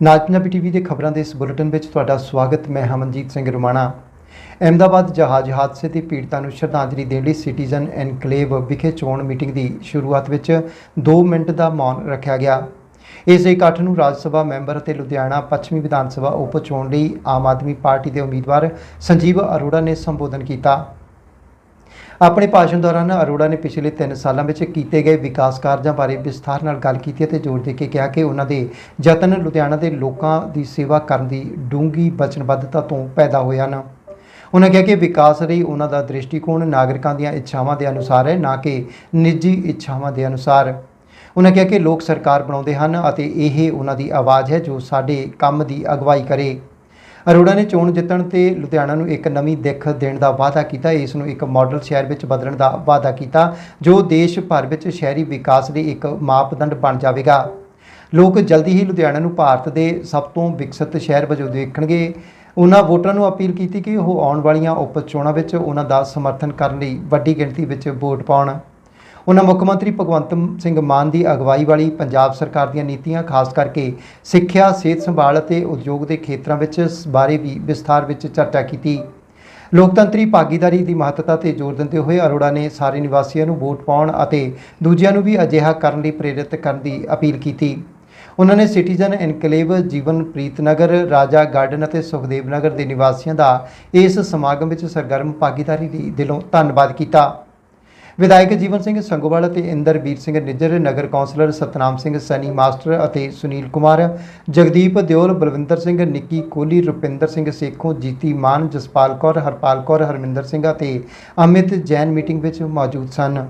ਨਾਜ Punjabi TV ਦੇ ਖਬਰਾਂ ਦੇ ਇਸ ਬੁਲੇਟਿਨ ਵਿੱਚ ਤੁਹਾਡਾ ਸਵਾਗਤ। ਮੈਂ ਹਮਨਜੀਤ ਸਿੰਘ ਰੁਮਾਣਾ। ਅਹਿਮਦਾਬਾਦ ਜਹਾਜ਼ ਹਾਦਸੇ ਦੇ ਪੀੜਤਾਂ ਨੂੰ ਸ਼ਰਧਾਂਜਲੀ ਦੇਣ ਲਈ ਸਿਟੀਜ਼ਨ ਐਨਕਲੇਵ ਵਿਖੇ ਚੋਣ ਮੀਟਿੰਗ ਦੀ ਸ਼ੁਰੂਆਤ ਵਿੱਚ 2 ਮਿੰਟ ਦਾ ਮੌਨ ਰੱਖਿਆ ਗਿਆ। ਇਸ ਇਕੱਠ ਨੂੰ ਰਾਜ ਸਭਾ ਮੈਂਬਰ ਅਤੇ ਲੁਧਿਆਣਾ ਪੱਛਮੀ ਵਿਧਾਨ ਸਭਾ ਉਪ ਚੋਣ ਲਈ ਆਮ ਆਦਮੀ ਪਾਰਟੀ ਦੇ ਉਮੀਦਵਾਰ ਸੰਜੀਵ ਅਰੋੜਾ ਨੇ ਸੰਬੋਧਨ ਕੀਤਾ। ਆਪਣੇ ਭਾਸ਼ਣ ਦੌਰਾਨ ਅਰੋੜਾ ਨੇ ਪਿਛਲੇ 3 ਸਾਲਾਂ ਵਿੱਚ ਕੀਤੇ ਗਏ ਵਿਕਾਸ ਕਾਰਜਾਂ ਬਾਰੇ ਵਿਸਥਾਰ ਨਾਲ ਗੱਲ ਕੀਤੀ ਅਤੇ ਜ਼ੋਰ ਦੇ ਕੇ ਕਿਹਾ ਕਿ ਉਹਨਾਂ ਦੇ ਯਤਨ ਲੁਧਿਆਣਾ ਦੇ ਲੋਕਾਂ ਦੀ ਸੇਵਾ ਕਰਨ ਦੀ ਡੂੰਘੀ ਵਚਨਬੱਧਤਾ ਤੋਂ ਪੈਦਾ ਹੋਏ ਹਨ। ਉਹਨਾਂ ਕਿਹਾ ਕਿ ਵਿਕਾਸ ਲਈ ਉਹਨਾਂ ਦਾ ਦ੍ਰਿਸ਼ਟੀਕੋਣ ਨਾਗਰਿਕਾਂ ਦੀਆਂ ਇੱਛਾਵਾਂ ਦੇ ਅਨੁਸਾਰ ਹੈ, ਨਾ ਕਿ ਨਿੱਜੀ ਇੱਛਾਵਾਂ ਦੇ ਅਨੁਸਾਰ। ਉਹਨਾਂ ਕਿਹਾ ਕਿ ਲੋਕ ਸਰਕਾਰ ਬਣਾਉਂਦੇ ਹਨ ਅਤੇ ਇਹ ਉਹਨਾਂ ਦੀ ਆਵਾਜ਼ ਹੈ ਜੋ ਸਾਡੇ ਕੰਮ ਦੀ ਅਗਵਾਈ ਕਰੇ। ਅਰੋੜਾ ਨੇ ਚੋਣ ਜਿੱਤਣ ਤੇ ਲੁਧਿਆਣਾ ਨੂੰ ਇੱਕ ਨਵੀਂ ਦਿੱਖ ਦੇਣ ਦਾ ਵਾਅਦਾ ਕੀਤਾ। ਇਸ ਨੂੰ ਇੱਕ ਮਾਡਲ ਸ਼ਹਿਰ ਵਿੱਚ ਬਦਲਣ ਦਾ ਵਾਅਦਾ ਕੀਤਾ, ਜੋ ਦੇਸ਼ ਭਰ ਵਿੱਚ ਸ਼ਹਿਰੀ ਵਿਕਾਸ ਲਈ ਇੱਕ ਮਾਪਦੰਡ ਬਣ ਜਾਵੇਗਾ। ਲੋਕ ਜਲਦੀ ਹੀ ਲੁਧਿਆਣਾ ਨੂੰ ਭਾਰਤ ਦੇ ਸਭ ਤੋਂ ਵਿਕਸਿਤ ਸ਼ਹਿਰ ਵਜੋਂ ਦੇਖਣਗੇ। ਉਹਨਾਂ ਵੋਟਰਾਂ ਨੂੰ ਅਪੀਲ ਕੀਤੀ ਕਿ ਉਹ ਆਉਣ ਵਾਲੀਆਂ ਉਪ ਚੋਣਾਂ ਵਿੱਚ ਉਹਨਾਂ ਦਾ ਸਮਰਥਨ ਕਰਨ ਲਈ ਵੱਡੀ ਗਿਣਤੀ ਵਿੱਚ ਵੋਟ ਪਾਉਣ। ਉਹਨਾਂ ਮੁੱਖ ਮੰਤਰੀ ਭਗਵੰਤ ਸਿੰਘ ਮਾਨ ਦੀ ਅਗਵਾਈ ਵਾਲੀ ਪੰਜਾਬ ਸਰਕਾਰ ਦੀਆਂ ਨੀਤੀਆਂ, ਖਾਸ ਕਰਕੇ ਸਿੱਖਿਆ, ਸਿਹਤ ਸੰਭਾਲ ਅਤੇ ਉਦਯੋਗ ਦੇ ਖੇਤਰਾਂ ਵਿੱਚ ਇਸ ਬਾਰੇ ਵੀ ਵਿਸਥਾਰ ਵਿੱਚ ਚਰਚਾ ਕੀਤੀ। ਲੋਕਤੰਤਰੀ ਭਾਗੀਦਾਰੀ ਦੀ ਮਹੱਤਤਾ ਤੇ ਜ਼ੋਰ ਦਿੰਦੇ ਹੋਏ ਅਰੋੜਾ ਨੇ ਸਾਰੇ ਨਿਵਾਸੀਆਂ ਨੂੰ ਵੋਟ ਪਾਉਣ ਅਤੇ ਦੂਜਿਆਂ ਨੂੰ ਵੀ ਅਜਿਹਾ ਕਰਨ ਲਈ ਪ੍ਰੇਰਿਤ ਕਰਨ ਦੀ ਅਪੀਲ ਕੀਤੀ। ਉਹਨਾਂ ਨੇ ਸਿਟੀਜ਼ਨ ਐਨਕਲੇਵ ਜੀਵਨਪ੍ਰੀਤ ਨਗਰ, ਰਾਜਾ ਗਾਰਡਨ ਅਤੇ ਸੁਖਦੇਵ ਨਗਰ ਦੇ ਨਿਵਾਸੀਆਂ ਦਾ ਇਸ ਸਮਾਗਮ ਵਿੱਚ ਸਰਗਰਮ ਭਾਗੀਦਾਰੀ ਲਈ ਦਿਲੋਂ ਧੰਨਵਾਦ ਕੀਤਾ। ਵਿਧਾਇਕ ਜੀਵਨ ਸਿੰਘ ਸੰਗੋਵਾਲ ਅਤੇ ਇੰਦਰਬੀਰ ਸਿੰਘ ਨਿੱਜਰ, ਨਗਰ ਕੌਂਸਲਰ ਸਤਨਾਮ ਸਿੰਘ ਸਨੀ ਮਾਸਟਰ ਅਤੇ ਸੁਨੀਲ ਕੁਮਾਰ, ਜਗਦੀਪ ਦਿਓਲ, ਬਲਵਿੰਦਰ ਸਿੰਘ, ਨਿੱਕੀ ਕੋਹਲੀ ਰੁਪਿੰਦਰ ਸਿੰਘ ਸੇਖੋਂ, ਜੀਤੀ ਮਾਨ, ਜਸਪਾਲ ਕੌਰ, ਹਰਪਾਲ ਕੌਰ, ਹਰਮਿੰਦਰ ਸਿੰਘ ਅਤੇ ਅਮਿਤ ਜੈਨ ਮੀਟਿੰਗ ਵਿੱਚ ਮੌਜੂਦ ਸਨ।